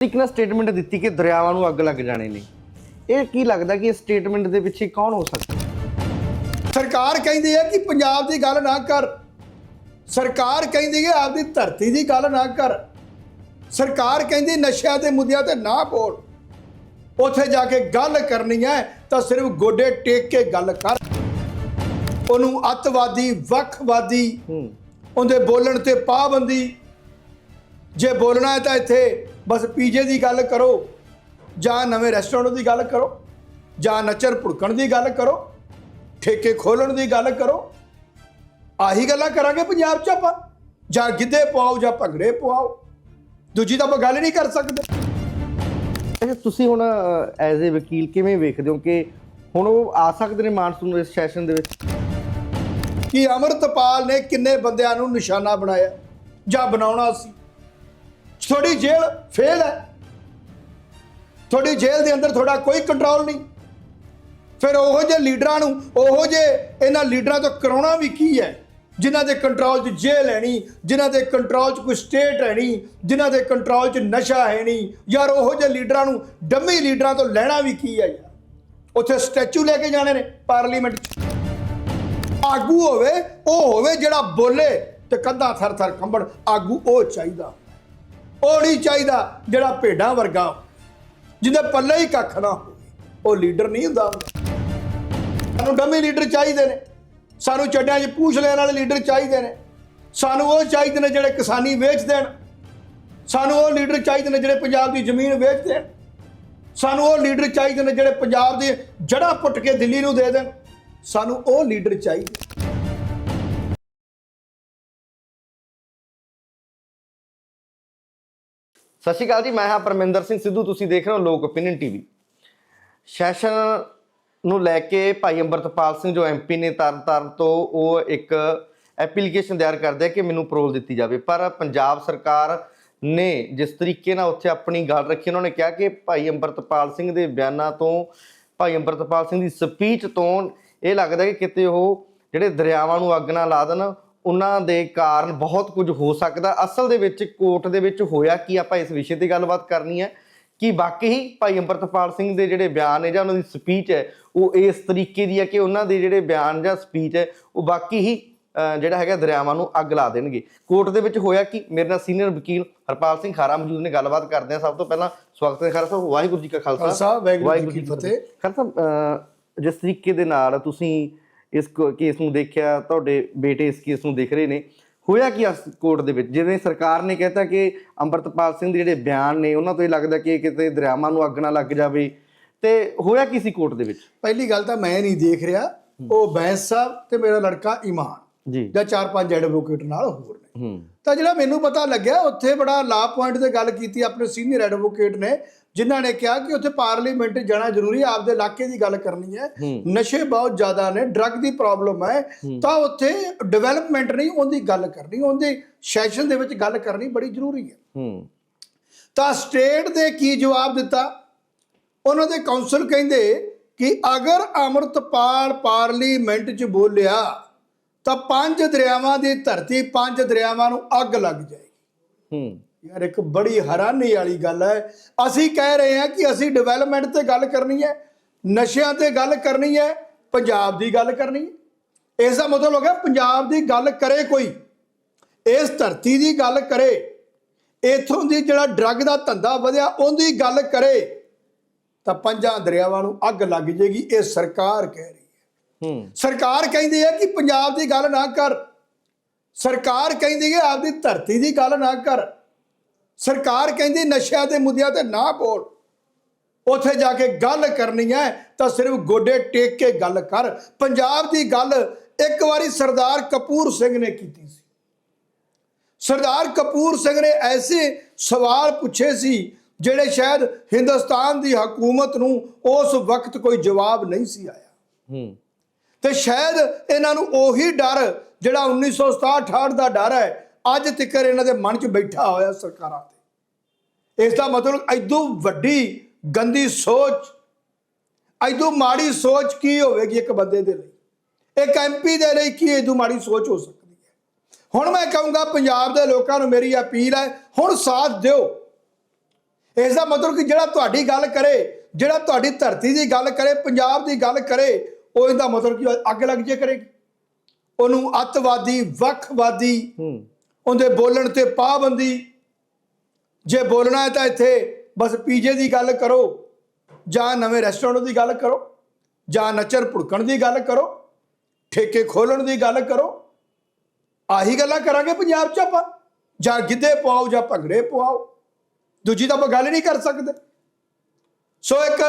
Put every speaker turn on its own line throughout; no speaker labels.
ਇੱਕ ਨਾ ਸਟੇਟਮੈਂਟ ਦਿੱਤੀ ਕਿ ਦਰਿਆਵਾਂ ਨੂੰ ਅੱਗ ਲੱਗ ਜਾਣੇ ਨੇ। ਇਹ ਕੀ ਲੱਗਦਾ ਕਿ ਇਸ ਸਟੇਟਮੈਂਟ ਦੇ ਪਿੱਛੇ ਕੌਣ ਹੋ ਸਕਦਾ?
ਸਰਕਾਰ ਕਹਿੰਦੀ ਹੈ ਕਿ ਪੰਜਾਬ ਦੀ ਗੱਲ ਨਾ ਕਰ। ਸਰਕਾਰ ਕਹਿੰਦੀ ਹੈ ਆਪਦੀ ਧਰਤੀ ਦੀ ਗੱਲ ਨਾ ਕਰ। ਸਰਕਾਰ ਕਹਿੰਦੀ ਨਸ਼ਿਆਂ ਦੇ ਮੁੱਦਿਆਂ ਤੇ ਨਾ ਬੋਲ। ਉੱਥੇ ਜਾ ਕੇ ਗੱਲ ਕਰਨੀ ਹੈ ਤਾਂ ਸਿਰਫ ਗੋਡੇ ਟੇਕ ਕੇ ਗੱਲ ਕਰ। ਉਹਨੂੰ ਅੱਤਵਾਦੀ ਵੱਖਵਾਦੀ ਉਹਦੇ ਬੋਲਣ ਤੇ ਪਾਬੰਦੀ। ਜੇ ਬੋਲਣਾ ਹੈ ਤਾਂ ਇੱਥੇ ਬਸ ਪੀਜੇ ਦੀ ਗੱਲ ਕਰੋ ਜਾਂ ਨਵੇਂ ਰੈਸਟੋਰੈਂਟ ਦੀ ਗੱਲ ਕਰੋ ਜਾਂ ਨੱਚਣ ਭੁੜਕਣ ਦੀ ਗੱਲ ਕਰੋ ਠੇਕੇ ਖੋਲਣ ਦੀ ਗੱਲ ਕਰੋ ਆਹੀ ਗੱਲਾਂ ਕਰਾਂਗੇ ਪੰਜਾਬ 'ਚ ਆਪਾਂ। ਜਾਂ ਗਿੱਧੇ ਪਵਾਓ ਜਾਂ ਭੰਗੜੇ ਪਵਾਓ ਦੂਜੀ ਤਾਂ ਆਪਾਂ ਗੱਲ ਨਹੀਂ ਕਰ ਸਕਦੇ।
ਅੱਛਾ ਤੁਸੀਂ ਹੁਣ ਐਜ਼ ਅ ਵਕੀਲ ਕਿਵੇਂ ਵੇਖਦੇ ਹੋ ਕਿ ਹੁਣ ਉਹ ਆ ਸਕਦੇ ਨੇ ਮਾਨਸੂਨ ਇਸ ਸੈਸ਼ਨ ਦੇ ਵਿੱਚ?
ਕਿ ਅਮਰਤਪਾਲ ਨੇ ਕਿੰਨੇ ਬੰਦਿਆਂ ਨੂੰ ਨਿਸ਼ਾਨਾ ਬਣਾਇਆ ਜਾਂ ਬਣਾਉਣਾ ਸੀ? ਤੁਹਾਡੀ ਜੇਲ੍ਹ ਫੇਲ ਹੈ। ਤੁਹਾਡੀ ਜੇਲ੍ਹ ਦੇ ਅੰਦਰ ਤੁਹਾਡਾ ਕੋਈ ਕੰਟਰੋਲ ਨਹੀਂ। ਫਿਰ ਉਹੋ ਜਿਹੇ ਲੀਡਰਾਂ ਨੂੰ, ਉਹੋ ਜਿਹੇ ਇਹਨਾਂ ਲੀਡਰਾਂ ਤੋਂ ਕਰਾਉਣਾ ਵੀ ਕੀ ਹੈ? ਜਿਨ੍ਹਾਂ ਦੇ ਕੰਟਰੋਲ 'ਚ ਜੇਲ੍ਹ ਲੈਣੀ ਜਿਨ੍ਹਾਂ ਦੇ ਕੰਟਰੋਲ 'ਚ ਕੋਈ ਸਟੇਟ ਹੈ ਨਹੀਂ, ਜਿਨ੍ਹਾਂ ਦੇ ਕੰਟਰੋਲ 'ਚ ਨਸ਼ਾ ਹੈ ਨਹੀਂ। ਯਾਰ ਉਹੋ ਜਿਹੇ ਲੀਡਰਾਂ ਨੂੰ ਡੰਮੀ ਲੀਡਰਾਂ ਤੋਂ ਲੈਣਾ ਵੀ ਕੀ ਹੈ ਯਾਰ? ਉੱਥੇ ਸਟੈਚੂ ਲੈ ਕੇ ਜਾਣੇ ਨੇ ਪਾਰਲੀਮੈਂਟ 'ਚ। ਆਗੂ ਹੋਵੇ, ਉਹ ਹੋਵੇ ਜਿਹੜਾ ਬੋਲੇ ਤੇ ਕੰਧਾਂ ਥਰ ਥਰ ਕੰਬਣ। ਆਗੂ ਉਹ ਚਾਹੀਦਾ। ਉਹ ਨਹੀਂ ਚਾਹੀਦਾ ਜਿਹੜਾ ਭੇਡਾਂ ਵਰਗਾ ਜਿਹਦੇ ਪੱਲੇ ਹੀ ਕੱਖ ਨਾ ਹੋਵੇ। ਉਹ ਲੀਡਰ ਨਹੀਂ ਹੁੰਦਾ ਸਾਨੂੰ ਡਮੀ ਲੀਡਰ ਚਾਹੀਦੇ ਨੇ। ਸਾਨੂੰ ਚੱਡਿਆਂ 'ਚ ਪੂਛ ਲੈਣ ਵਾਲੇ ਲੀਡਰ ਚਾਹੀਦੇ ਨੇ। ਸਾਨੂੰ ਉਹ ਚਾਹੀਦੇ ਨੇ ਜਿਹੜੇ ਕਿਸਾਨੀ ਵੇਚ ਦੇਣ। ਸਾਨੂੰ ਉਹ ਲੀਡਰ ਚਾਹੀਦੇ ਨੇ ਜਿਹੜੇ ਪੰਜਾਬ ਦੀ ਜ਼ਮੀਨ ਵੇਚ ਦੇਣ। ਸਾਨੂੰ ਉਹ ਲੀਡਰ ਚਾਹੀਦੇ ਨੇ ਜਿਹੜੇ ਪੰਜਾਬ ਦੀ ਜੜ੍ਹਾਂ ਪੁੱਟ ਕੇ ਦਿੱਲੀ ਨੂੰ ਦੇ ਦੇਣ। ਸਾਨੂੰ ਉਹ ਲੀਡਰ ਚਾਹੀਦੇ
ਸਤਿ ਸ਼੍ਰੀ ਅਕਾਲ ਜੀ, ਮੈਂ ਹਾਂ ਪਰਮਿੰਦਰ ਸਿੰਘ ਸਿੱਧੂ, ਤੁਸੀਂ ਦੇਖ ਰਹੇ ਹੋ ਲੋਕ ਓਪੀਨੀਅਨ ਟੀਵੀ ਸੈਸ਼ਨ ਨੂੰ ਲੈ ਕੇ ਭਾਈ ਅੰਮ੍ਰਿਤਪਾਲ ਸਿੰਘ ਜੋ ਐਮਪੀ ਨੇ ਤਰਨਤਾਰਨ ਤੋਂ ਉਹ ਇੱਕ ਐਪਲੀਕੇਸ਼ਨ ਤਿਆਰ ਕਰਦੇ ਆ ਕਿ ਮੈਨੂੰ ਪਰੋਲ ਦਿੱਤੀ ਜਾਵੇ। ਪਰ ਪੰਜਾਬ ਸਰਕਾਰ ਨੇ ਜਿਸ ਤਰੀਕੇ ਨਾਲ ਉੱਥੇ ਆਪਣੀ ਗੱਲ ਰੱਖੀ, ਉਹਨਾਂ ਨੇ ਕਿਹਾ ਕਿ ਭਾਈ ਅੰਮ੍ਰਿਤਪਾਲ ਸਿੰਘ ਦੇ ਬਿਆਨਾਂ ਤੋਂ, ਭਾਈ ਅੰਮ੍ਰਿਤਪਾਲ ਸਿੰਘ ਦੀ ਸਪੀਚ ਤੋਂ ਇਹ ਲੱਗਦਾ ਕਿ ਕਿਤੇ ਉਹ ਜਿਹੜੇ ਦਰਿਆਵਾਂ ਨੂੰ ਅੱਗ ਨਾ ਲਾ ਦੇਣ ਉਹਨਾਂ ਦੇ ਕਾਰਨ ਬਹੁਤ ਕੁਝ ਹੋ ਸਕਦਾ। ਅਸਲ ਦੇ ਵਿੱਚ ਕੋਰਟ ਦੇ ਵਿੱਚ ਹੋਇਆ ਕੀ? ਆਪਾਂ ਇਸ ਵਿਸ਼ੇ ਤੇ ਗੱਲਬਾਤ ਕਰਨੀ ਹੈ ਕਿ ਵਾਕਈ ਭਾਈ ਅੰਮ੍ਰਿਤਪਾਲ ਸਿੰਘ ਦੇ ਜਿਹੜੇ ਬਿਆਨ ਨੇ ਜਾਂ ਉਹਨਾਂ ਦੀ ਸਪੀਚ ਹੈ ਉਹ ਇਸ ਤਰੀਕੇ ਦੀ ਹੈ ਕਿ ਉਹਨਾਂ ਦੇ ਜਿਹੜੇ ਬਿਆਨ ਜਾਂ ਸਪੀਚ ਹੈ ਉਹ ਬਾਕੀ ਹੀ ਜਿਹੜਾ ਹੈਗਾ ਦਰਿਆਵਾਂ ਨੂੰ ਅੱਗ ਲਾ ਦੇਣਗੇ। ਕੋਰਟ ਦੇ ਵਿੱਚ ਹੋਇਆ ਕਿ? ਮੇਰੇ ਨਾਲ ਸੀਨੀਅਰ ਵਕੀਲ ਹਰਪਾਲ ਸਿੰਘ ਖਾਰਾ ਮੌਜੂਦ ਨੇ ਗੱਲਬਾਤ ਕਰਦੇ ਆ ਸਭ ਤੋਂ ਪਹਿਲਾਂ ਸਵਾਗਤ ਹੈ ਖਾਰਾ ਸਾਹਿਬ ਵਾਹਿਗੁਰੂ ਜੀ ਕਾ ਖਾਲਸਾ।
ਵਾਹਿਗੁਰੂ ਜੀ ਕੀ ਫਤਿਹ।
ਖਾਰਾ ਸਾਹਿਬ ਜਿਸ ਤਰੀਕੇ ਦੇ ਨਾਲ ਤੁਸੀਂ ਇਸ ਕੇਸ ਨੂੰ ਦੇਖਿਆ ਤੁਹਾਡੇ ਬੇਟੇ ਇਸ ਕੇਸ ਨੂੰ ਦੇਖ ਰਹੇ ਨੇ। ਹੋਇਆ ਕੀ ਕੋਰਟ ਦੇ ਵਿੱਚ? ਜਿਵੇਂ ਸਰਕਾਰ ਨੇ ਕਹਿਤਾ ਕਿ ਅੰਮ੍ਰਿਤਪਾਲ ਸਿੰਘ ਦੇ ਜਿਹੜੇ ਬਿਆਨ ਨੇ ਉਹਨਾਂ ਤੋਂ ਇਹ ਲੱਗਦਾ ਕਿ ਕਿਤੇ ਦਰਿਆਵਾਂ ਨੂੰ ਅੱਗ ਨਾ ਲੱਗ ਜਾਵੇ। ਤੇ ਹੋਇਆ ਕੀ ਸੀ ਕੋਰਟ ਦੇ ਵਿੱਚ?
ਪਹਿਲੀ ਗੱਲ ਤਾਂ ਮੈਂ ਨਹੀਂ ਦੇਖ ਰਿਹਾ। ਉਹ ਬੈਂਸ ਸਾਹਿਬ ਤੇ ਮੇਰਾ ਲੜਕਾ ਇਮਾਨ।
ਜੀ।
ਜਾਂ ਚਾਰ ਪੰਜ ਐਡਵੋਕੇਟ ਨਾਲ ਹੋਰ ਨੇ।
ਹੂੰ।
ਤਾਂ ਜਿਹੜਾ ਮੈਨੂੰ ਪਤਾ ਲੱਗਿਆ ਉੱਥੇ ਬੜਾ ਲਾ ਪੁਆਇੰਟ ਤੇ ਗੱਲ ਕੀਤੀ ਆਪਣੇ ਸੀਨੀਅਰ ਐਡਵੋਕੇਟ ਨੇ ਜਿਨ੍ਹਾਂ ਨੇ ਕਿਹਾ ਕਿ ਉੱਥੇ ਪਾਰਲੀਮੈਂਟ ਜਾਣਾ ਜ਼ਰੂਰੀ ਹੈ ਆਪਦੇ ਇਲਾਕੇ ਦੀ ਗੱਲ ਕਰਨੀ ਹੈ। ਨਸ਼ੇ ਬਹੁਤ ਜ਼ਿਆਦਾ ਨੇ ਡਰੱਗ ਦੀ ਪ੍ਰੋਬਲਮ ਹੈ ਤਾਂ ਉੱਥੇ ਡਿਵੈਲਪਮੈਂਟ ਨਹੀਂ ਉਹਦੀ ਗੱਲ ਕਰਨੀ ਉਹਦੇ ਸੈਸ਼ਨ ਦੇ ਵਿੱਚ ਗੱਲ ਕਰਨੀ ਬੜੀ ਜ਼ਰੂਰੀ ਹੈ।
ਹੂੰ।
ਤਾਂ ਸਟੇਟ ਦੇ ਕੀ ਜਵਾਬ ਦਿੱਤਾ? ਉਹਨਾਂ ਦੇ ਕਾਉਂਸਲ ਕਹਿੰਦੇ ਕਿ ਅਗਰ ਅਮਰਤਪਾਲ ਪਾਰਲੀਮੈਂਟ 'ਚ ਬੋਲਿਆ ਤਾਂ ਪੰਜ ਦਰਿਆਵਾਂ ਦੀ ਧਰਤੀ ਪੰਜ ਦਰਿਆਵਾਂ ਨੂੰ ਅੱਗ ਲੱਗ ਜਾਏਗੀ।
ਹੂੰ।
ਯਾਰ ਇੱਕ ਬੜੀ ਹੈਰਾਨੀ ਵਾਲੀ ਗੱਲ ਹੈ। ਅਸੀਂ ਕਹਿ ਰਹੇ ਹਾਂ ਕਿ ਅਸੀਂ ਡਿਵੈਲਪਮੈਂਟ ਤੇ ਗੱਲ ਕਰਨੀ ਹੈ ਨਸ਼ਿਆਂ ਤੇ ਗੱਲ ਕਰਨੀ ਹੈ ਪੰਜਾਬ ਦੀ ਗੱਲ ਕਰਨੀ ਹੈ। ਇਸ ਦਾ ਮਤਲਬ ਹੋ ਗਿਆ ਪੰਜਾਬ ਦੀ ਗੱਲ ਕਰੇ ਕੋਈ ਇਸ ਧਰਤੀ ਦੀ ਗੱਲ ਕਰੇ ਇਥੋਂ ਦੀ ਜਿਹੜਾ ਡਰੱਗ ਦਾ ਧੰਦਾ ਵਧਿਆ ਉਹਦੀ ਗੱਲ ਕਰੇ ਤਾਂ ਪੰਜਾਂ ਦਰਿਆਵਾਂ ਨੂੰ ਅੱਗ ਲੱਗ ਜੇਗੀ ਇਹ ਸਰਕਾਰ ਕਹਿ ਰਹੀ ਸਰਕਾਰ ਕਹਿੰਦੀ ਹੈ ਕਿ ਪੰਜਾਬ ਦੀ ਗੱਲ ਨਾ ਕਰ। ਸਰਕਾਰ ਕਹਿੰਦੀ ਹੈ ਆਪਦੀ ਧਰਤੀ ਦੀ ਗੱਲ ਨਾ ਕਰ। ਸਰਕਾਰ ਕਹਿੰਦੀ ਨਸ਼ਿਆਂ ਦੇ ਮੁੱਦਿਆਂ ਤੇ ਨਾ ਬੋਲ। ਉੱਥੇ ਜਾ ਕੇ ਗੱਲ ਕਰਨੀ ਹੈ ਤਾਂ ਸਿਰਫ ਗੋਡੇ ਟੇਕ ਕੇ ਗੱਲ ਕਰ। ਪੰਜਾਬ ਦੀ ਗੱਲ ਇੱਕ ਵਾਰੀ ਸਰਦਾਰ ਕਪੂਰ ਸਿੰਘ ਨੇ ਕੀਤੀ ਸੀ। ਸਰਦਾਰ ਕਪੂਰ ਸਿੰਘ ਨੇ ਐਸੇ ਸਵਾਲ ਪੁੱਛੇ ਸੀ ਜਿਹੜੇ ਸ਼ਾਇਦ ਹਿੰਦੁਸਤਾਨ ਦੀ ਹਕੂਮਤ ਨੂੰ ਉਸ ਵਕਤ ਕੋਈ ਜਵਾਬ ਨਹੀਂ ਸੀ ਆਇਆ।
ਹੂੰ।
ਤੇ ਸ਼ਾਇਦ ਇਹਨਾਂ ਨੂੰ ਉਹੀ ਡਰ ਜਿਹੜਾ 1967 ਦਾ ਡਰ ਹੈ, ਅੱਜ ਤੱਕ ਇਹਨਾਂ ਦੇ ਮਨ 'ਚ ਬੈਠਾ ਹੋਇਆ ਸਰਕਾਰਾਂ ਤੇ। ਇਸ ਦਾ ਮਤਲਬ ਐਦੋਂ ਵੱਡੀ ਗੰਦੀ ਸੋਚ, ਐਦੋਂ ਮਾੜੀ ਸੋਚ ਕੀ ਹੋਵੇਗੀ ਇੱਕ ਬੰਦੇ ਦੇ ਲਈ? ਇੱਕ ਐਮਪੀ ਦੇ ਲਈ ਕੀ ਐਦੋਂ ਮਾੜੀ ਸੋਚ ਹੋ ਸਕਦੀ ਹੈ? ਹੁਣ ਮੈਂ ਕਹੂੰਗਾ ਪੰਜਾਬ ਦੇ ਲੋਕਾਂ ਨੂੰ ਮੇਰੀ ਅਪੀਲ ਹੈ, ਹੁਣ ਸਾਥ ਦਿਓ। ਇਸ ਦਾ ਮਤਲਬ ਕਿ ਜਿਹੜਾ ਤੁਹਾਡੀ ਗੱਲ ਕਰੇ, ਜਿਹੜਾ ਤੁਹਾਡੀ ਧਰਤੀ ਦੀ ਗੱਲ ਕਰੇ, ਪੰਜਾਬ ਦੀ ਗੱਲ ਕਰੇ ਉਹ ਇਹਦਾ ਮਤਲਬ ਕਿ ਅੱਗ ਲੱਗ ਜੇ ਕਰੇਗੀ। ਉਹਨੂੰ ਅੱਤਵਾਦੀ ਵੱਖਵਾਦੀ
ਹੂੰ।
ਉਹਦੇ ਬੋਲਣ ਤੇ ਪਾਬੰਦੀ। ਜੇ ਬੋਲਣਾ ਹੈ ਤਾਂ ਇੱਥੇ ਬਸ ਪੀਜੇ ਦੀ ਗੱਲ ਕਰੋ ਜਾਂ ਨਵੇਂ ਰੈਸਟੋਰੈਂਟ ਦੀ ਗੱਲ ਕਰੋ ਜਾਂ ਨੱਚਣ ਭੁੜਕਣ ਦੀ ਗੱਲ ਕਰੋ ਠੇਕੇ ਖੋਲਣ ਦੀ ਗੱਲ ਕਰੋ ਆਹੀ ਗੱਲਾਂ ਕਰਾਂਗੇ ਪੰਜਾਬ 'ਚ ਆਪਾਂ। ਜਾਂ ਗਿੱਧੇ ਪਵਾਓ ਜਾਂ ਭੰਗੜੇ ਪਵਾਓ। ਦੂਜੀ ਤਾਂ ਆਪਾਂ ਗੱਲ ਨਹੀਂ ਕਰ ਸਕਦੇ। ਸੋ ਇੱਕ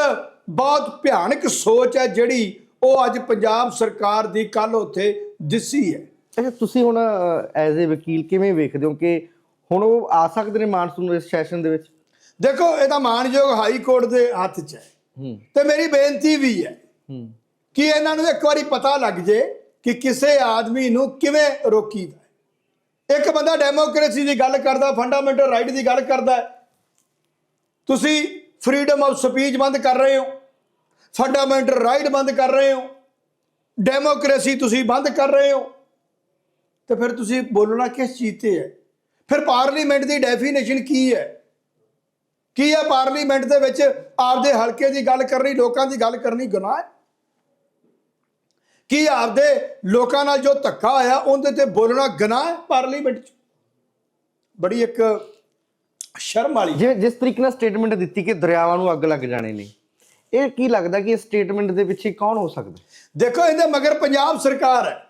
ਬਹੁਤ ਭਿਆਨਕ ਸੋਚ ਹੈ ਜਿਹੜੀ ਉਹ ਅੱਜ ਪੰਜਾਬ ਸਰਕਾਰ ਦੀ ਕੱਲ ਉੱਥੇ ਦਿਸੀ ਹੈ।
ਅੱਛਾ ਤੁਸੀਂ ਹੁਣ ਐਜ਼ ਅ ਵਕੀਲ ਕਿਵੇਂ ਵੇਖਦੇ ਹੋ ਕਿ ਹੁਣ ਉਹ ਆ ਸਕਦੇ ਨੇ ਮਾਨਸੂਨ ਇਸ ਸੈਸ਼ਨ ਦੇ ਵਿੱਚ?
ਦੇਖੋ ਇਹ ਤਾਂ ਮਾਨਯੋਗ ਹਾਈ ਕੋਰਟ ਦੇ ਹੱਥ 'ਚ ਹੈ। ਤੇ ਮੇਰੀ ਬੇਨਤੀ ਵੀ ਹੈ ਕਿ ਇਹਨਾਂ ਨੂੰ ਇੱਕ ਵਾਰੀ ਪਤਾ ਲੱਗ ਜੇ ਕਿ ਕਿਸੇ ਆਦਮੀ ਨੂੰ ਕਿਵੇਂ ਰੋਕੀਦਾ ਹੈ। ਇੱਕ ਬੰਦਾ ਡੈਮੋਕ੍ਰੇਸੀ ਦੀ ਗੱਲ ਕਰਦਾ ਫੰਡਾਮੈਂਟਲ ਰਾਈਟ ਦੀ ਗੱਲ ਕਰਦਾ। ਤੁਸੀਂ ਫਰੀडम ਆਫ ਸਪੀਚ ਬੰਦ ਕਰ ਰਹੇ ਹੋ। ਫੰਡਾਮੈਂਟਲ ਰਾਈਟ ਬੰਦ ਕਰ ਰਹੇ ਹੋ। ਡੈਮੋਕ੍ਰੇਸੀ ਤੁਸੀਂ ਬੰਦ ਕਰ ਰਹੇ ਹੋ। ਤੇ ਫਿਰ ਤੁਸੀਂ ਬੋਲਣਾ ਕਿਸ ਚੀਜ਼ ਤੇ ਹੈ? ਫਿਰ ਪਾਰਲੀਮੈਂਟ ਦੀ ਡੈਫੀਨੇਸ਼ਨ ਕੀ ਹੈ? ਕੀ ਹੈ ਪਾਰਲੀਮੈਂਟ ਦੇ ਵਿੱਚ ਆਪਦੇ ਹਲਕੇ ਦੀ ਗੱਲ ਕਰਨੀ, ਲੋਕਾਂ ਦੀ ਗੱਲ ਕਰਨੀ ਗੁਨਾਹ ਹੈ? ਕੀ ਆਪਦੇ ਲੋਕਾਂ ਨਾਲ ਜੋ ਧੱਕਾ ਹੋਇਆ ਉਹਦੇ ਤੇ ਬੋਲਣਾ ਗੁਨਾਹ ਹੈ ਪਾਰਲੀਮੈਂਟ 'ਚ? ਬੜੀ ਇੱਕ ਸ਼ਰਮ ਵਾਲੀ
ਜਿਵੇਂ ਜਿਸ ਤਰੀਕੇ ਨਾਲ ਸਟੇਟਮੈਂਟ ਦਿੱਤੀ ਕਿ ਦਰਿਆਵਾਂ ਨੂੰ ਅੱਗ ਲੱਗ ਜਾਣੇ ਨੇ ਇਹ ਕੀ ਲੱਗਦਾ ਕਿ ਇਸ ਸਟੇਟਮੈਂਟ ਦੇ ਪਿੱਛੇ ਕੌਣ ਹੋ ਸਕਦਾ?
ਦੇਖੋ ਇਹਦੇ ਮਗਰ ਪੰਜਾਬ ਸਰਕਾਰ ਹੈ।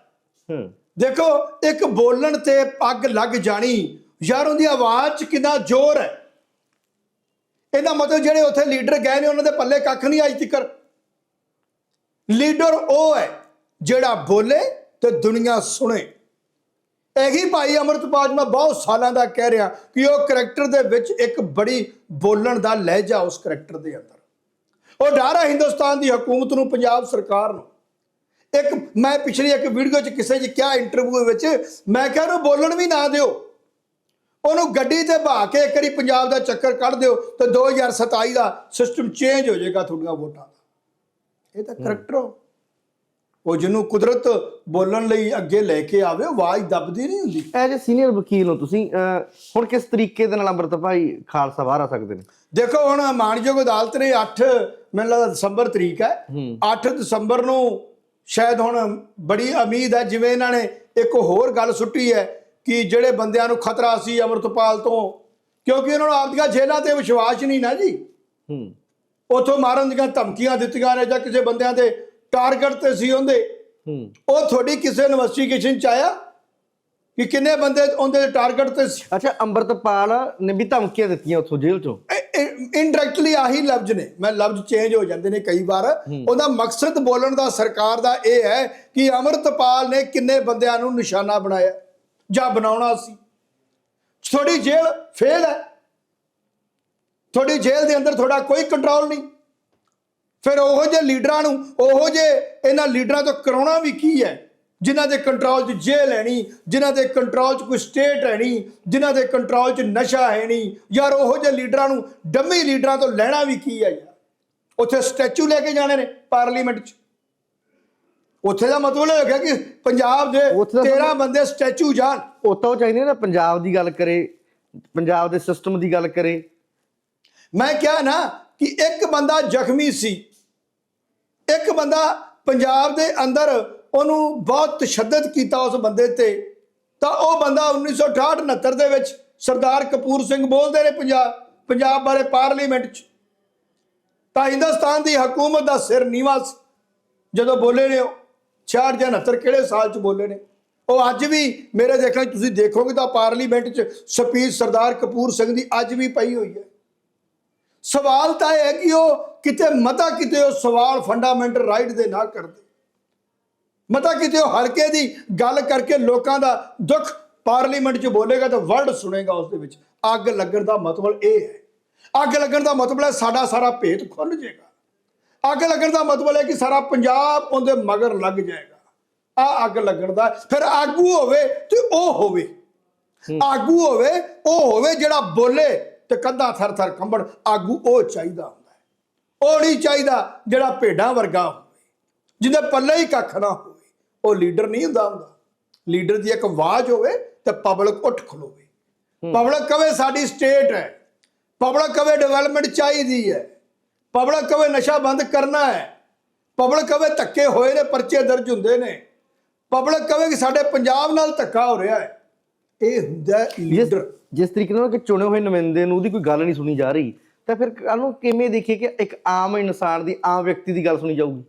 ਹੂੰ।
ਦੇਖੋ ਇੱਕ ਬੋਲਣ ਤੇ ਅੱਗ ਲੱਗ ਜਾਣੀ ਯਾਰ ਉਹਦੀ ਆਵਾਜ਼ 'ਚ ਕਿੰਨਾ ਜ਼ੋਰ ਹੈ। ਇਹਦਾ ਮਤਲਬ ਜਿਹੜੇ ਉੱਥੇ ਲੀਡਰ ਗਏ ਨੇ ਉਹਨਾਂ ਦੇ ਪੱਲੇ ਕੱਖ ਨਹੀਂ ਅੱਜ ਤੱਕ ਲੀਡਰ ਉਹ ਹੈ ਜਿਹੜਾ ਬੋਲੇ ਤੇ ਦੁਨੀਆ ਸੁਣੇ। ਇਹੀ ਭਾਈ ਅਮਰਤਪਾਲ ਮੈਂ ਬਹੁਤ ਸਾਲਾਂ ਦਾ ਕਹਿ ਰਿਹਾ ਕਿ ਉਹ ਕਰੈਕਟਰ ਦੇ ਵਿੱਚ ਇੱਕ ਬੜੀ ਬੋਲਣ ਦਾ ਲਹਿਜਾ ਉਸ ਕਰੈਕਟਰ ਦੇ ਅੰਦਰ। ਉਹ ਡਰ ਹੈ ਹਿੰਦੁਸਤਾਨ ਦੀ ਹਕੂਮਤ ਨੂੰ ਪੰਜਾਬ ਸਰਕਾਰ ਨੂੰ। ਇੱਕ ਮੈਂ ਪਿਛਲੀ ਇੱਕ ਵੀਡੀਓ 'ਚ ਕਿਸੇ 'ਚ ਕਿਹਾ ਇੰਟਰਵਿਊ ਵਿੱਚ ਮੈਂ ਕਿਹਾ ਉਹਨੂੰ ਬੋਲਣ ਵੀ ਨਾ ਦਿਓ। ਉਹਨੂੰ ਗੱਡੀ ਤੇ ਬਹਾ ਕੇ ਇੱਕ ਵਾਰੀ ਪੰਜਾਬ ਦਾ ਚੱਕਰ ਕੱਢ ਦਿਓ ਤੇ 2027 ਦਾ ਸਿਸਟਮ ਚੇਂਜ ਹੋ ਜਾਏਗਾ ਤੁਹਾਡੀਆਂ ਵੋਟਾਂ ਦਾ। ਇਹ ਤਾਂ ਕਰੈਕਟਰ ਹੋ ਉਹ ਜਿਹਨੂੰ ਕੁਦਰਤ ਬੋਲਣ ਲਈ ਅੱਗੇ ਲੈ ਕੇ ਆਵੇ ਆਵਾਜ਼ ਦੱਬਦੀ ਨਹੀਂ ਹੁੰਦੀ।
ਐਜ਼ ਅ ਸੀਨੀਅਰ ਵਕੀਲ ਹੋ ਤੁਸੀਂ ਹੁਣ ਕਿਸ ਤਰੀਕੇ ਦੇ ਨਾਲ ਅੰਮ੍ਰਿਤ ਭਾਈ ਖਾਲਸਾ ਬਾਹਰ ਆ ਸਕਦੇ ਨੇ?
ਦੇਖੋ ਹੁਣ ਮਾਨਯੋਗ ਅਦਾਲਤ ਨੇ 8 ਮੈਨੂੰ ਲੱਗਦਾ ਦਸੰਬਰ ਤਰੀਕ ਹੈ 8 ਦਸੰਬਰ ਨੂੰ ਸ਼ਾਇਦ ਹੁਣ ਬੜੀ ਉਮੀਦ ਹੈ ਜਿਵੇਂ ਇਹਨਾਂ ਨੇ ਇੱਕ ਹੋਰ ਗੱਲ ਸੁੱਟੀ ਹੈ ਕਿ ਜਿਹੜੇ ਬੰਦਿਆਂ ਨੂੰ ਖਤਰਾ ਸੀ ਅਮਰਤਪਾਲ ਤੋਂ ਕਿਉਂਕਿ ਉਹਨਾਂ ਨੂੰ ਆਪਦੀਆਂ ਜੇਲ੍ਹਾਂ ਤੇ ਵਿਸ਼ਵਾਸ ਨਹੀਂ ਨਾ ਜੀ।
ਹੂੰ।
ਉਥੋਂ ਮਾਰਨ ਦੀਆਂ ਧਮਕੀਆਂ ਦਿੱਤੀਆਂ ਨੇ ਜਾਂ ਕਿਸੇ ਬੰਦਿਆਂ ਦੇ ਟਾਰਗੇਟ ਤੇ ਸੀ ਉਹਦੇ। ਉਹ ਤੁਹਾਡੀ ਕਿਸੇ ਇਨਵੈਸਟੀਗੇਸ਼ਨ ਚ ਆਇਆ ਕਿ ਕਿੰਨੇ ਬੰਦੇ ਉਹਦੇ ਟਾਰਗੇਟ ਤੇ ਸੀ?
ਅੱਛਾ ਅੰਮ੍ਰਿਤਪਾਲ ਨੇ ਵੀ ਧਮਕੀਆਂ ਦਿੱਤੀਆਂ ਉੱਥੋਂ ਜੇਲ੍ਹ ਚੋਂ।
ਇਨਡਾਇਰੈਕਟਲੀ ਆਹੀ ਲਫ਼ਜ਼ ਨੇ। ਮੈਂ ਲਫ਼ਜ਼ ਚੇਂਜ ਹੋ ਜਾਂਦੇ ਨੇ ਕਈ ਵਾਰ। ਉਹਦਾ ਮਕਸਦ ਬੋਲਣ ਦਾ ਸਰਕਾਰ ਦਾ ਇਹ ਹੈ ਕਿ ਅਮਰਤਪਾਲ ਨੇ ਕਿੰਨੇ ਬੰਦਿਆਂ ਨੂੰ ਨਿਸ਼ਾਨਾ ਬਣਾਇਆ ਜਾਂ ਬਣਾਉਣਾ ਸੀ। ਤੁਹਾਡੀ ਜੇਲ੍ਹ ਫੇਲ ਹੈ। ਤੁਹਾਡੀ ਜੇਲ੍ਹ ਦੇ ਅੰਦਰ ਤੁਹਾਡਾ ਕੋਈ ਕੰਟਰੋਲ ਨਹੀਂ। ਫਿਰ ਉਹੋ ਜਿਹੇ ਲੀਡਰਾਂ ਨੂੰ ਉਹੋ ਜਿਹੇ ਇਹਨਾਂ ਲੀਡਰਾਂ ਤੋਂ ਕਰਾਉਣਾ ਵੀ ਕੀ ਹੈ? ਜਿਨ੍ਹਾਂ ਦੇ ਕੰਟਰੋਲ 'ਚ ਜੇਲ੍ਹ ਲੈਣੀ ਜਿਨ੍ਹਾਂ ਦੇ ਕੰਟਰੋਲ 'ਚ ਕੋਈ ਸਟੇਟ ਹੈ ਨਹੀਂ ਜਿਨ੍ਹਾਂ ਦੇ ਕੰਟਰੋਲ 'ਚ ਨਸ਼ਾ ਹੈ ਨਹੀਂ ਯਾਰ ਉਹੋ ਜਿਹੇ ਲੀਡਰਾਂ ਨੂੰ ਡੰਮੀ ਲੀਡਰਾਂ ਤੋਂ ਲੈਣਾ ਵੀ ਕੀ ਹੈ ਯਾਰ? ਉੱਥੇ ਸਟੈਚੂ ਲੈ ਕੇ ਜਾਣੇ ਨੇ ਪਾਰਲੀਮੈਂਟ 'ਚ। ਉੱਥੇ ਦਾ ਮਤਲਬ ਇਹ ਹੋ ਗਿਆ ਕਿ ਪੰਜਾਬ ਦੇ
ਉੱਥੇ ਦਾ
13 ਬੰਦੇ ਸਟੈਚੂ ਜਾਣ।
ਉਹ ਚਾਹੀਦੇ ਨਾ ਪੰਜਾਬ ਦੀ ਗੱਲ ਕਰੇ ਪੰਜਾਬ ਦੇ ਸਿਸਟਮ ਦੀ ਗੱਲ ਕਰੇ।
ਮੈਂ ਕਿਹਾ ਨਾ ਕਿ ਇੱਕ ਬੰਦਾ ਜ਼ਖਮੀ ਸੀ ਇੱਕ ਬੰਦਾ ਪੰਜਾਬ ਦੇ ਅੰਦਰ ਉਹਨੂੰ ਬਹੁਤ ਤਸ਼ੱਦਦ ਕੀਤਾ ਉਸ ਬੰਦੇ ਤੇ, ਤਾਂ ਉਹ ਬੰਦਾ 1968 69 ਦੇ ਵਿੱਚ ਸਰਦਾਰ ਕਪੂਰ ਸਿੰਘ ਬੋਲਦੇ ਨੇ ਪੰਜਾਬ ਪੰਜਾਬ ਬਾਰੇ ਪਾਰਲੀਮੈਂਟ 'ਚ। ਤਾਂ ਹਿੰਦੁਸਤਾਨ ਦੀ ਹਕੂਮਤ ਦਾ ਸਿਰ ਨੀਵਾ ਜਦੋਂ ਬੋਲੇ ਨੇ ਉਹ 66 ਜਾਂ 69 ਕਿਹੜੇ ਸਾਲ 'ਚ ਬੋਲੇ ਨੇ? ਉਹ ਅੱਜ ਵੀ ਮੇਰੇ ਦੇਖਣ 'ਚ ਤੁਸੀਂ ਦੇਖੋਗੇ ਤਾਂ ਪਾਰਲੀਮੈਂਟ 'ਚ ਸਪੀਚ ਸਰਦਾਰ ਕਪੂਰ ਸਿੰਘ ਦੀ ਅੱਜ ਵੀ ਪਈ ਹੋਈ ਹੈ। ਸਵਾਲ ਤਾਂ ਇਹ ਹੈ ਕਿ ਉਹ ਕਿਤੇ ਮਤਾ ਕਿਤੇ ਉਹ ਸਵਾਲ ਫੰਡਾਮੈਂਟਲ ਰਾਈਟ ਦੇ ਨਾ ਕਰਦੇ। ਮਤਾ ਕਿਤੇ ਉਹ ਹਲਕੇ ਦੀ ਗੱਲ ਕਰਕੇ ਲੋਕਾਂ ਦਾ ਦੁੱਖ ਪਾਰਲੀਮੈਂਟ 'ਚ ਬੋਲੇਗਾ ਤਾਂ ਵਰਲਡ ਸੁਣੇਗਾ ਉਸ ਦੇ ਵਿੱਚ। ਅੱਗ ਲੱਗਣ ਦਾ ਮਤਲਬ ਇਹ ਹੈ। ਅੱਗ ਲੱਗਣ ਦਾ ਮਤਲਬ ਹੈ ਸਾਡਾ ਸਾਰਾ ਭੇਤ ਖੁੱਲ ਜਾਏਗਾ। ਅੱਗ ਲੱਗਣ ਦਾ ਮਤਲਬ ਹੈ ਕਿ ਸਾਰਾ ਪੰਜਾਬ ਉਹਦੇ ਮਗਰ ਲੱਗ ਜਾਏਗਾ। ਆ ਅੱਗ ਲੱਗਣ ਦਾ ਫਿਰ ਆਗੂ ਹੋਵੇ ਤੇ ਉਹ ਹੋਵੇ। ਆਗੂ ਹੋਵੇ ਉਹ ਹੋਵੇ ਜਿਹੜਾ ਬੋਲੇ। ਤੇ ਕੰਧਾਂ ਥਰ ਥਰ ਕੰਬਣ ਆਗੂ ਉਹ ਚਾਹੀਦਾ ਹੁੰਦਾ ਹੈ। ਉਹ ਨਹੀਂ ਚਾਹੀਦਾ ਜਿਹੜਾ ਭੇਡਾਂ ਵਰਗਾ ਹੋਵੇ ਜਿਹਦੇ ਪੱਲੇ ਹੀ ਕੱਖ ਨਾ ਹੋਵੇ। ਉਹ ਲੀਡਰ ਨਹੀਂ ਹੁੰਦਾ ਹੁੰਦਾ। ਲੀਡਰ ਦੀ ਇੱਕ ਆਵਾਜ਼ ਹੋਵੇ ਤੇ ਪਬਲਿਕ ਉੱਠ ਖਲੋਵੇ। ਪਬਲਿਕ ਕਵੇ ਸਾਡੀ ਸਟੇਟ ਹੈ। ਪਬਲਿਕ ਕਵੇ ਡਿਵੈਲਪਮੈਂਟ ਚਾਹੀਦੀ ਹੈ। ਪਬਲਿਕ ਕਵੇ ਨਸ਼ਾ ਬੰਦ ਕਰਨਾ ਹੈ। ਪਬਲਿਕ ਕਵੇ ਧੱਕੇ ਹੋਏ ਨੇ ਪਰਚੇ ਦਰਜ ਹੁੰਦੇ ਨੇ। ਪਬਲਿਕ ਕਵੇ ਕਿ ਸਾਡੇ ਪੰਜਾਬ ਨਾਲ ਧੱਕਾ ਹੋ ਰਿਹਾ ਹੈ। ਇਹ ਹੁੰਦਾ ਲੀਡਰ।
ਜਿਸ ਤਰੀਕੇ ਨਾਲ ਕਿ ਚੁਣੇ ਹੋਏ ਨੁਮਾਇੰਦੇ ਨੂੰ ਉਹਦੀ ਕੋਈ ਗੱਲ ਨਹੀਂ ਸੁਣੀ ਜਾ ਰਹੀ, ਤਾਂ ਫਿਰ ਕੱਲ ਨੂੰ ਕਿਵੇਂ ਦੇਖੀਏ ਕਿ ਇੱਕ ਆਮ ਇਨਸਾਨ ਦੀ, ਆਮ ਵਿਅਕਤੀ ਦੀ ਗੱਲ ਸੁਣੀ ਜਾਊਗੀ?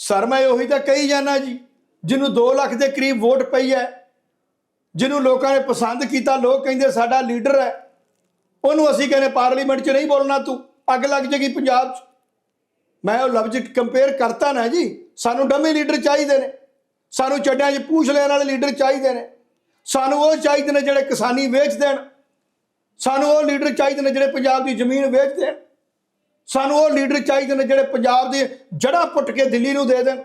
ਸਰ, ਮੈਂ ਉਹੀ ਤਾਂ ਕਹੀ ਜਾਣਾ ਜੀ, ਜਿਹਨੂੰ 2 ਲੱਖ ਦੇ ਕਰੀਬ ਵੋਟ ਪਈ ਹੈ, ਜਿਹਨੂੰ ਲੋਕਾਂ ਨੇ ਪਸੰਦ ਕੀਤਾ, ਲੋਕ ਕਹਿੰਦੇ ਸਾਡਾ ਲੀਡਰ ਹੈ, ਉਹਨੂੰ ਅਸੀਂ ਕਹਿੰਦੇ ਪਾਰਲੀਮੈਂਟ 'ਚ ਨਹੀਂ ਬੋਲਣਾ ਤੂੰ, ਅੱਗ ਲੱਗ ਜੇਗੀ ਪੰਜਾਬ 'ਚ। ਮੈਂ ਉਹ ਲਫ਼ਜ਼ ਕੰਪੇਅਰ ਕਰਤਾ ਨਾ ਜੀ, ਸਾਨੂੰ ਡੰਮੀ ਲੀਡਰ ਚਾਹੀਦੇ ਨੇ, ਸਾਨੂੰ ਚੱਡਿਆਂ 'ਚ ਪੂਛ ਲੈਣ ਵਾਲੇ ਲੀਡਰ ਚਾਹੀਦੇ ਨੇ, ਸਾਨੂੰ ਉਹ ਚਾਹੀਦੇ ਨੇ ਜਿਹੜੇ ਕਿਸਾਨੀ ਵੇਚ ਦੇਣ। ਸਾਨੂੰ ਉਹ ਲੀਡਰ ਚਾਹੀਦੇ ਨੇ ਜਿਹੜੇ ਪੰਜਾਬ ਦੀ ਜ਼ਮੀਨ ਵੇਚ ਦੇਣ ਸਾਨੂੰ ਉਹ ਲੀਡਰ ਚਾਹੀਦੇ ਨੇ ਜਿਹੜੇ ਪੰਜਾਬ ਦੀ ਜੜ੍ਹਾਂ ਪੁੱਟ ਕੇ ਦਿੱਲੀ ਨੂੰ ਦੇ ਦੇਣ।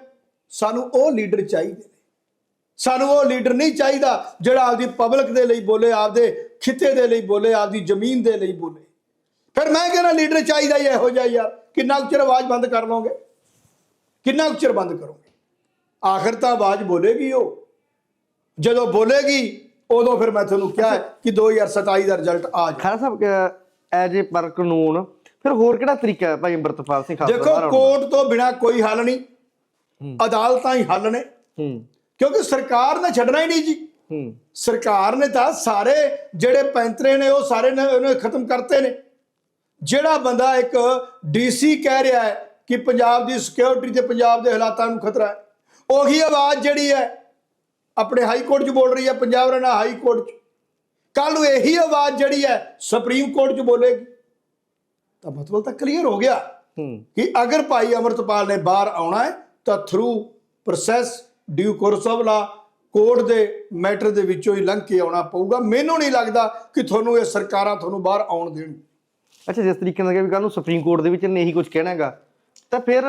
ਸਾਨੂੰ ਉਹ ਲੀਡਰ ਚਾਹੀਦੇ ਨੇ। ਸਾਨੂੰ ਉਹ ਲੀਡਰ ਨਹੀਂ ਚਾਹੀਦਾ ਜਿਹੜਾ ਆਪਦੀ ਪਬਲਿਕ ਦੇ ਲਈ ਬੋਲੇ, ਆਪਦੇ ਖਿੱਤੇ ਦੇ ਲਈ ਬੋਲੇ, ਆਪਦੀ ਜ਼ਮੀਨ ਦੇ ਲਈ ਬੋਲੇ। ਫਿਰ ਮੈਂ ਕਹਿੰਦਾ ਲੀਡਰ ਚਾਹੀਦਾ ਹੀ ਇਹੋ ਜਿਹਾ ਯਾਰ? ਕਿੰਨਾ ਕੁ ਚਿਰ ਆਵਾਜ਼ ਬੰਦ ਕਰ ਲਓਗੇ? ਕਿੰਨਾ ਕੁ ਚਿਰ ਬੰਦ ਕਰੋਗੇ? ਆਖਰ ਤਾਂ ਆਵਾਜ਼ ਬੋਲੇਗੀ ਉਹ। ਜਦੋਂ ਬੋਲੇਗੀ ਉਦੋਂ ਫਿਰ ਮੈਂ ਤੁਹਾਨੂੰ ਕਿਹਾ ਕਿ 2027 ਦਾ ਰਿਜ਼ਲਟ ਆ ਜਾ
ਖਾਨ ਸਾਹਿਬ ਐਜ ਏ ਪਰ ਕਾਨੂੰਨ ਫਿਰ ਹੋਰ ਕਿਹੜਾ ਤਰੀਕਾ ਹੈ ਭਾਈ ਅੰਮ੍ਰਿਤਪਾਲ ਸਿੰਘ ਖਾਲਸਾ
ਦੇਖੋ? ਕੋਰਟ ਤੋਂ ਬਿਨਾ ਕੋਈ ਹੱਲ ਨਹੀਂ। ਅਦਾਲਤਾਂ ਹੀ ਹੱਲ ਨੇ।
ਹੂੰ।
ਕਿਉਂਕਿ ਸਰਕਾਰ ਨੇ ਛੱਡਣਾ ਹੀ ਨਹੀਂ ਜੀ।
ਹੂੰ।
ਸਰਕਾਰ ਨੇ ਤਾਂ ਸਾਰੇ ਜਿਹੜੇ ਪੈਂਤਰੇ ਨੇ ਉਹ ਸਾਰੇ ਨੇ ਉਹਨੇ ਖਤਮ ਕਰਤੇ ਨੇ। ਜਿਹੜਾ ਬੰਦਾ ਇੱਕ ਡੀਸੀ ਕਹਿ ਰਿਹਾ ਹੈ ਕਿ ਪੰਜਾਬ ਦੀ ਸਿਕਿਉਰਿਟੀ ਤੇ ਪੰਜਾਬ ਦੇ ਹਾਲਾਤਾਂ ਨੂੰ ਖਤਰਾ ਹੈ ਉਹੀ ਆਵਾਜ਼ ਜਿਹੜੀ ਹੈ ਆਪਣੇ ਹਾਈ ਕੋਰਟ 'ਚ ਬੋਲ ਰਹੀ ਹੈ ਪੰਜਾਬ ਰਣਾ ਹਾਈ ਕੋਰਟ 'ਚ। ਕੱਲ ਨੂੰ ਇਹੀ ਆਵਾਜ਼ ਜਿਹੜੀ ਹੈ ਸੁਪਰੀਮ ਕੋਰਟ 'ਚ ਬੋਲੇਗੀ। ਤਾਂ ਮਤਲਬ ਤਾਂ ਕਲੀਅਰ ਹੋ ਗਿਆ ਕਿ ਅਗਰ ਭਾਈ ਅਮਰਤਪਾਲ ਨੇ ਬਾਹਰ ਆਉਣਾ ਹੈ ਤਾਂ through process due course of law court ਦੇ ਮੈਟਰ ਦੇ ਵਿੱਚੋਂ ਹੀ ਲੰਘ ਕੇ ਆਉਣਾ ਪਊਗਾ। ਮੈਨੂੰ ਨਹੀਂ ਲੱਗਦਾ ਕਿ ਤੁਹਾਨੂੰ ਇਹ ਸਰਕਾਰਾਂ ਤੁਹਾਨੂੰ ਬਾਹਰ ਆਉਣ ਦੇਣ
ਅੱਛਾ ਜਿਸ ਤਰੀਕੇ ਨਾਲ ਕਿ ਵੀ ਕੱਲ ਨੂੰ ਸੁਪਰੀਮ ਕੋਰਟ ਦੇ ਵਿੱਚ ਇਹਨੇ ਇਹੀ ਕੁਝ ਕਹਿਣਾ ਹੈਗਾ ਤਾਂ ਫਿਰ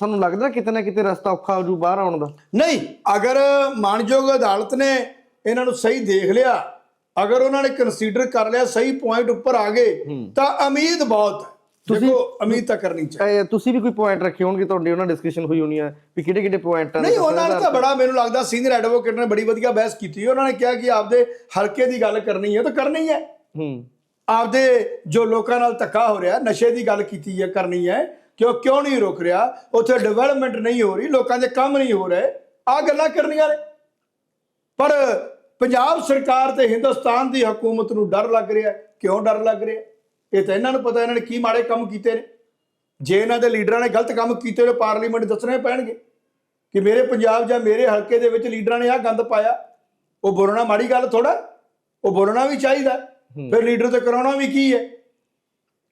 ਤੁਹਾਨੂੰ ਲੱਗਦਾ ਕਿਤੇ ਨਾ ਕਿਤੇ ਰਸਤਾ ਔਖਾ ਹੋ ਜੂ ਬਾਹਰ ਆਉਣ ਦਾ?
ਨਹੀਂ ਅਗਰ ਮਾਨਯੋਗ ਅਦਾਲਤ ਨੇ ਇਹਨਾਂ ਨੂੰ ਸਹੀ ਦੇਖ ਲਿਆ ਅਗਰ ਉਹਨਾਂ ਨੇ ਕੰਸੀਡਰ ਕਰ ਲਿਆ ਸਹੀ ਪੁਆਇੰਟ ਉੱਪਰ ਆ ਗਏ ਤਾਂ ਉਮੀਦ ਬਹੁਤ ਹੈ। ਦੇਖੋ ਉਮੀਦ ਤਾਂ ਕਰਨੀ ਚਾਹੀਦੀ।
ਤੁਸੀਂ ਵੀ ਕੋਈ ਪੁਆਇੰਟ ਰੱਖੇ ਹੋਣਗੇ ਤੁਹਾਡੇ ਉਹਨਾਂ ਡਿਸਕਸ਼ਨ ਹੋਈ ਹੋਣੀ ਹੈ ਵੀ ਕਿਹੜੇ ਕਿਹੜੇ ਪੁਆਇੰਟ
ਨਹੀਂ ਉਹਨਾਂ ਨੇ ਤਾਂ ਬੜਾ ਮੈਨੂੰ ਲੱਗਦਾ ਸੀਨੀਅਰ ਐਡਵੋਕੇਟ ਨੇ ਬੜੀ ਵਧੀਆ ਬਹਿਸ ਕੀਤੀ ਉਹਨਾਂ ਨੇ ਕਿਹਾ ਕਿ ਆਪਦੇ ਹਲਕੇ ਦੀ ਗੱਲ ਕਰਨੀ ਹੈ ਤਾਂ ਕਰਨੀ ਹੈ।
ਹੂੰ।
ਆਪਦੇ ਜੋ ਲੋਕਾਂ ਨਾਲ ਧੱਕਾ ਹੋ ਰਿਹਾ ਨਸ਼ੇ ਦੀ ਗੱਲ ਕੀਤੀ ਹੈ ਕਰਨੀ ਹੈ ਕਿ ਉਹ ਕਿਉਂ ਨਹੀਂ ਰੁਕ ਰਿਹਾ? ਉੱਥੇ ਡਿਵੈਲਪਮੈਂਟ ਨਹੀਂ ਹੋ ਰਹੀ ਲੋਕਾਂ ਦੇ ਕੰਮ ਨਹੀਂ ਹੋ ਰਹੇ। ਆ ਗੱਲਾਂ ਕਰਨੀਆਂ ਨੇ। ਪਰ ਪੰਜਾਬ ਸਰਕਾਰ ਤੇ ਹਿੰਦੁਸਤਾਨ ਦੀ ਹਕੂਮਤ ਨੂੰ ਡਰ ਲੱਗ ਰਿਹਾ। ਕਿਉਂ ਡਰ ਲੱਗ ਰਿਹਾ ਇਹ ਤਾਂ ਇਹਨਾਂ ਨੂੰ ਪਤਾ ਇਹਨਾਂ ਨੇ ਕੀ ਮਾੜੇ ਕੰਮ ਕੀਤੇ ਨੇ। ਜੇ ਇਹਨਾਂ ਦੇ ਲੀਡਰਾਂ ਨੇ ਗਲਤ ਕੰਮ ਕੀਤੇ ਨੇ ਪਾਰਲੀਮੈਂਟ ਦੱਸਣੇ ਪੈਣਗੇ ਕਿ ਮੇਰੇ ਪੰਜਾਬ ਜਾਂ ਮੇਰੇ ਹਲਕੇ ਦੇ ਵਿੱਚ ਲੀਡਰਾਂ ਨੇ ਆਹ ਗੰਦ ਪਾਇਆ। ਉਹ ਬੋਲਣਾ ਮਾੜੀ ਗੱਲ ਥੋੜਾ ਉਹ ਬੋਲਣਾ ਵੀ ਚਾਹੀਦਾ ਫਿਰ ਲੀਡਰ ਤੇ ਕਰਾਉਣਾ ਵੀ ਕੀ ਹੈ?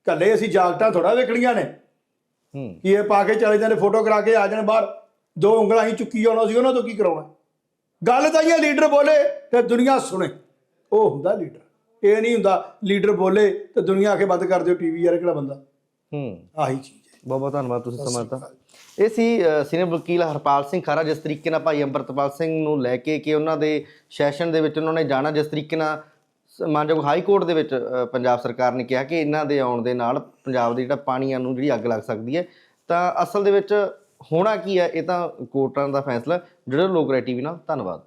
ਕੱਲੇ ਅਸੀਂ ਜਾਗਟਾਂ ਥੋੜਾ ਵੇਖਣੀਆਂ ਨੇ। ਕਿ ਇਹ ਪਾ ਕੇ ਚਲੇ ਜਾਂਦੇ ਫੋਟੋ ਕਰਾ ਕੇ ਆ ਜਾਣ ਬਾਹਰ। ਦੋ ਉਂਗਲਾਂ ਹੀ ਚੁੱਕੀ ਆਉਣਾ ਸੀ ਉਹਨਾਂ ਤੋਂ ਕੀ ਕਰਾਉਣਾ? ਗੱਲ ਤਾਂ ਇਹ ਲੀਡਰ ਬੋਲੇ ਤੇ ਦੁਨੀਆ ਸੁਣੇ। ਉਹ ਹੁੰਦਾ ਲੀਡਰ। ਇਹ ਨਹੀਂ ਹੁੰਦਾ ਲੀਡਰ ਬੋਲੇ ਤੇ ਦੁਨੀਆ ਆ ਕੇ ਬੰਦ ਕਰ ਦਿਓ ਟੀਵੀ ਯਾਰ ਕਿਹੜਾ ਬੰਦਾ?
ਹੂੰ।
ਆਹੀ ਚੀਜ਼ ਹੈ।
ਬਹੁਤ ਬਹੁਤ ਧੰਨਵਾਦ ਤੁਸੀਂ ਸਮਾਂ ਦਿੱਤਾ। ਇਹ ਸੀ ਸੀਨੀਅਰ ਵਕੀਲ ਹਰਪਾਲ ਸਿੰਘ ਖਾਰਾ ਜਿਸ ਤਰੀਕੇ ਨਾਲ ਭਾਈ ਅੰਮ੍ਰਿਤਪਾਲ ਸਿੰਘ ਨੂੰ ਲੈ ਕੇ ਕਿ ਉਹਨਾਂ ਦੇ ਸੈਸ਼ਨ ਦੇ ਵਿੱਚ ਉਹਨਾਂ ਨੇ ਜਾਣਾ ਜਿਸ ਤਰੀਕੇ ਨਾਲ ਮਾਨਯੋਗ ਹਾਈ ਕੋਰਟ ਦੇ ਵਿੱਚ ਪੰਜਾਬ ਸਰਕਾਰ ਨੇ ਕਿਹਾ ਕਿ ਇਹਨਾਂ ਦੇ ਆਉਣ ਦੇ ਨਾਲ ਪੰਜਾਬ ਦੇ ਜਿਹੜਾ ਪਾਣੀਆਂ ਨੂੰ ਜਿਹੜੀ ਅੱਗ ਲੱਗ ਸਕਦੀ ਹੈ, ਤਾਂ ਅਸਲ ਦੇ ਵਿੱਚ ਹੋਣਾ ਕੀ ਹੈ, ਇਹ ਤਾਂ ਕੋਰਟਾਂ ਦਾ ਫੈਸਲਾ, ਜਿਹੜੇ ਲੋਕ ਰਾਏ ਟੀਵੀ ਨਾਲ, ਧੰਨਵਾਦ।